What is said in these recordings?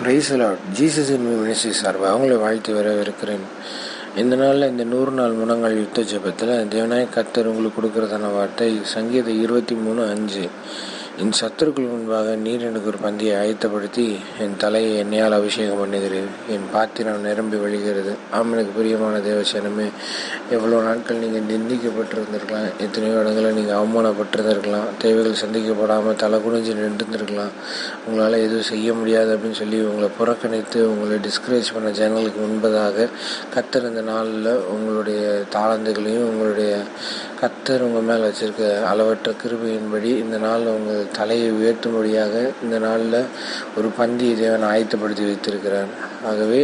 Price Lord Jesus ministry சார்பாக அவங்கள வாழ்த்து வரவேற்கிறேன். இந்த நாளில் இந்த நூறு நாள் முனங்கள் யுத்த ஜெபத்தில் தேவநாயக கத்தர் உங்களுக்கு கொடுக்குறதான வார்த்தை சங்கீதம் இருபத்தி மூணு அஞ்சு. என் சத்துருக்கள் முன்பாக நீர் எனக்கு ஒரு பந்தியை ஆயத்தப்படுத்தி என் தலையை எண்ணெயால் அபிஷேகம் பண்ணுகிறேன் என் பாத்திரம் நிரம்பி வழிகிறது. ஆமனுக்கு பிரியமான தேவசனமே எவ்வளோ நாட்கள் நீங்கள் நிந்திக்கப்பட்டிருந்திருக்கலாம். எத்தனையோ இடங்களில் நீங்கள் அவமானப்பட்டிருந்திருக்கலாம். தேவைகள் சந்திக்கப்படாமல் தலை குனிஞ்சு நின்றுருந்துருக்கலாம். உங்களால் எதுவும் செய்ய முடியாது அப்படின்னு சொல்லி உங்களை புறக்கணித்து உங்களை டிஸ்கரேஜ் பண்ண ஜனங்களுக்கு முன்பதாக கத்திருந்த நாளில் உங்களுடைய தாளந்துகளையும் உங்களுடைய கத்தர் உங்கள் மேலே வச்சுருக்க அளவற்ற கிருபையின்படி இந்த நாளில் உங்கள் தலையை உயர்த்தும்படியாக இந்த நாளில் ஒரு பந்தியை தேவன் ஆயத்தப்படுத்தி வைத்திருக்கிறார். ஆகவே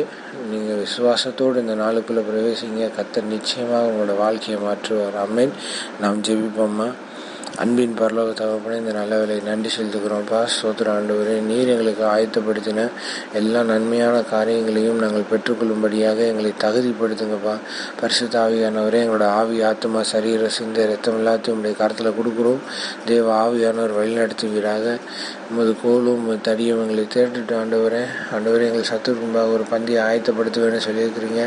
நீங்கள் விசுவாசத்தோடு இந்த நாளுக்குள்ளே பிரவேசிங்க. கத்தர் நிச்சயமாக உங்களோட வாழ்க்கையை மாற்றுவார். அம்மேன் நாம் ஜெபிப்போம்மா அன்பின் பரலோக தகப்பனே இந்த நல்ல வேலை நன்றி செலுத்துகிறோம்ப்பா சோத்திர ஆண்டவரே. நீர் எங்களுக்கு ஆயத்தப்படுத்தின எல்லா நன்மையான காரியங்களையும் நாங்கள் பெற்றுக்கொள்ளும்படியாக எங்களை தகுதிப்படுத்துங்கப்பா. பரிசுத்த ஆவியானவரே எங்களோட ஆவி ஆத்மா சரீர சிந்த ரத்தம் எல்லாத்தையும் உடைய கருத்தில் கொடுக்குறோம். தேவ ஆவியானவர் வழிநடத்துவீராக. உமது கோலும் உமது தடியும் எங்களை தேடிட்டு ஆண்டவரே. ஆண்டவரே எங்கள் சத்துக்கும்பாக ஒரு பந்தியை ஆயத்தப்படுத்துவேன்னு சொல்லியிருக்கிறீங்க.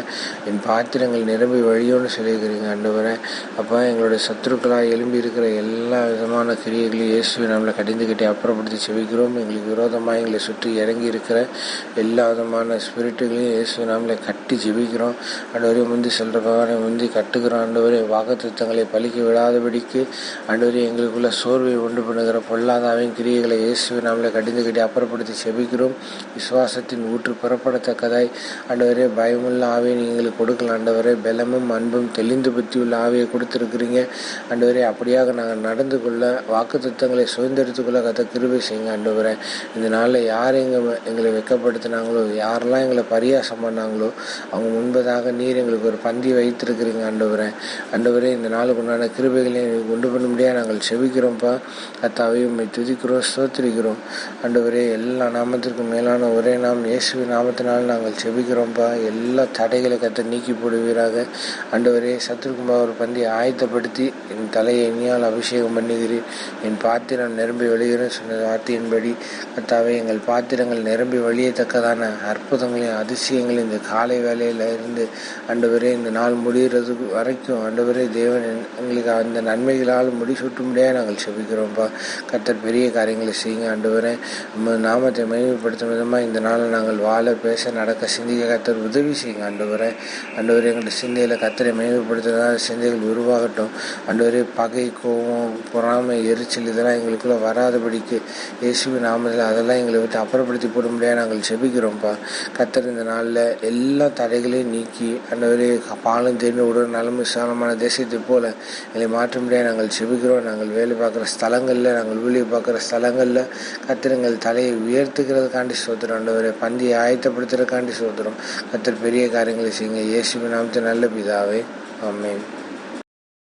என் பாத்திரங்கள் நிரம்பி வழியோன்னு சொல்லியிருக்கிறீங்க ஆண்டவரே. அப்போ எங்களுடைய சத்துருக்களாக எழும்பி இருக்கிற எல்லா விதமான கிரியைகளையும் இயேசுவை நம்மளை கடிந்து கட்டி அப்புறப்படுத்தி செவிக்கிறோம் எங்களுக்கு விரோதமாக எங்களை சுற்றி இறங்கி இருக்கிற எல்லா விதமான ஸ்பிரிட்டுகளையும் இயேசுவை நம்மளை கட்டி ஜெபிக்கிறோம். ஆண்டவரே முந்தி செல்ற பகவானை முந்தி கட்டுக்கிறோம் ஆண்டவரே வாக்குத்தங்களை பலிக்க விடாதபடிக்கு ஆண்டவரே எங்களுக்குள்ள சோர்வை உண்டு பண்ணுகிற பொல்லாதாவின் கிரியைகளை இயேசுவை நம்மளை கடிந்து கட்டி அப்புறப்படுத்தி செபிக்கிறோம். விசுவாசத்தின் ஊற்று புறப்படத்தக்கதாய். ஆண்டவரே பயமுள்ள ஆவியை எங்களுக்கு கொடுக்கல ஆண்டவரே பலமும் அன்பும் தெளிந்து பற்றியுள்ள ஆவியை கொடுத்துருக்குறீங்க. ஆண்டவரே அப்படியாக நாங்கள் நடந்து கொள்ள வாக்கு திட்டங்களை சுதந்திரத்துக்குள்ள கத்த கிருபை செய்யுங்க ஆண்டவரே. இந்த நாளில் யார் எங்கள் எங்களை வெக்கப்படுத்தினாங்களோ யாரெல்லாம் எங்களை பரியாசம் பண்ணாங்களோ அவங்க முன்பதாக நீர் எங்களுக்கு ஒரு பந்தி வைத்திருக்கிறீங்க ஆண்டவரே. ஆண்டவரே இந்த நாளுக்கு உண்டான கிருபைகளை எங்களுக்கு கொண்டு பண்ண முடியாது நாங்கள் செபிக்கிறோம்ப்பா. கத்தாவே உண்மை துதிக்கிறோம் ஸ்தோத்திரிக்கிறோம். ஆண்டவரே எல்லா நாமத்திற்கும் மேலான ஒரே நாம் இயேசுவி நாமத்தினால் நாங்கள் செபிக்கிறோம்ப்பா. எல்லா தடைகளை கத்த நீக்கி போடுவீராக. ஆண்டவரே சத்ருகுமார் ஒரு பந்தியை ஆயத்தப்படுத்தி என் தலையை இனியால் அபிஷேகம் பண்ணுகிறேன் என் பாத்திரம் நிரம்பி வழிகிறேன் சொன்ன வார்த்தையின்படி கத்தாவே எங்கள் பாத்திரங்கள் நிரம்பி வழியத்தக்கதான அற்புதங்களையும் அதிசயங்களையும் இந்த காலை வேலையில் இருந்து ஆண்டவரே இந்த நாள் முடிகிறது வரைக்கும் ஆண்டவரே தேவன் எங்களுக்கு அந்த நன்மைகளால் முடிசூட்ட முடியாது நாங்கள் செபிக்கிறோம்ப்பா கத்தர் பெரிய காரியங்களை செய்யுங்க ஆண்டவரே. நாமத்தை மேம்படுத்தும் விதமாக இந்த நாளில் நாங்கள் வாழ பேச நடக்க சிந்திக்க கத்தர் உதவி செய்யுங்க ஆண்டவரே. ஆண்டவரே எங்களுடைய சிந்தையில் கத்தரை மேம்படுத்துகிறதா சிந்தைகள் உருவாகட்டும். ஆண்டவரே பகை கோபம் பொறாமை எரிச்சல் இதெல்லாம் எங்களுக்குள்ள வராதபடிக்கு இயேசுவின் நாமத்தில் அதெல்லாம் எங்களை விட்டு அப்புறப்படுத்தி போட முடியாது நாங்கள் செபிக்கிறோம்ப்பா கத்தர் இந்த நாளில் எல்லா தடைகளையும் நீக்கி ஆண்டவரே பாலும் தேர்ந்து உடல் நலம் விசாலமான தேசத்தை போல எங்களை மாற்ற முடியாது நாங்கள் செபிக்கிறோம் நாங்கள் வேலை பார்க்குற ஸ்தலங்களில் நாங்கள் ஊழிய பார்க்குற ஸ்தலங்களில் கத்திரங்கள் தலையை உயர்த்துக்கிறதுக்காண்டி சோத்திரம் ஆண்டவரே பந்தியை ஆயத்தப்படுத்துறதுக்காண்டி சோத்திரம் கத்தர் பெரிய காரியங்களை செய்யுங்க. இயேசுவின் நாமத்தை நல்ல பிதாவே. ஆமேன்.